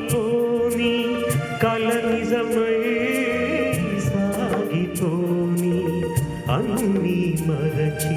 సాగిపోని కల నిజమై సాగిపోని అన్నీ మరచి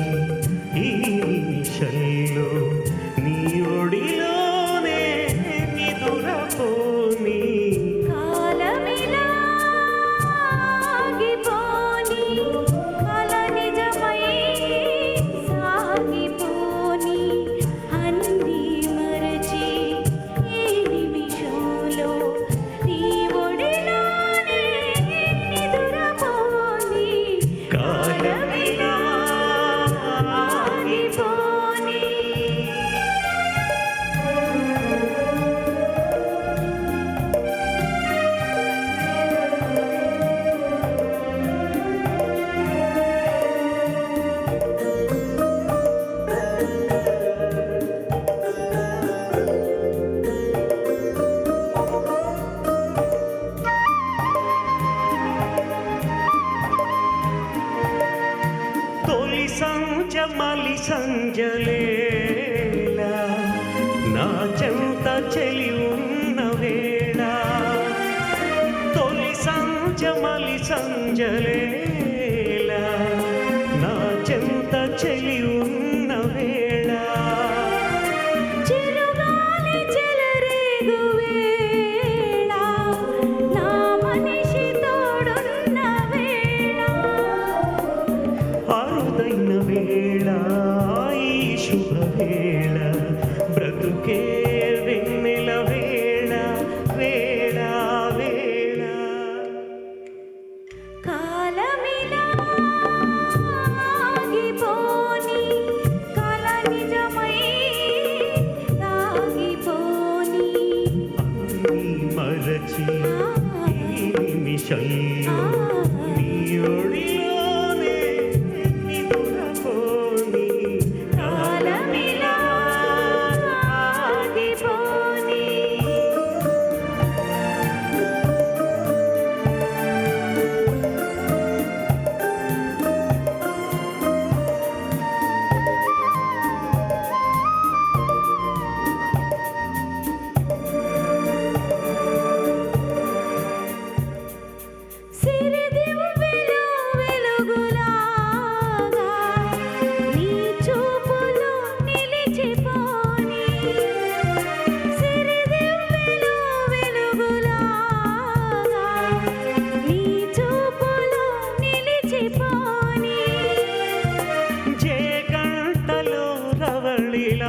ಮಾಲಿ ಸಂಜಲೆ అరుదైన వేళ ఈ శుభవేళ బ్రతుకే వెన్నెల వేళ వేళ వేళ కాలమిలా ఆగిపోని నిజమై ఆగిపోని మరచి నిమిషంలో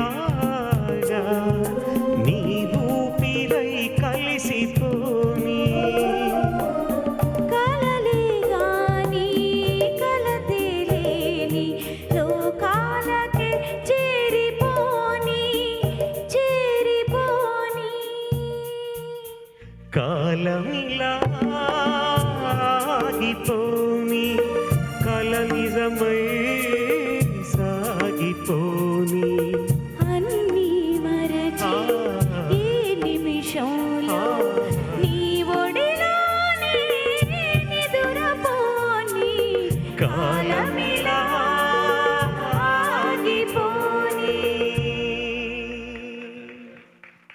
না காலம்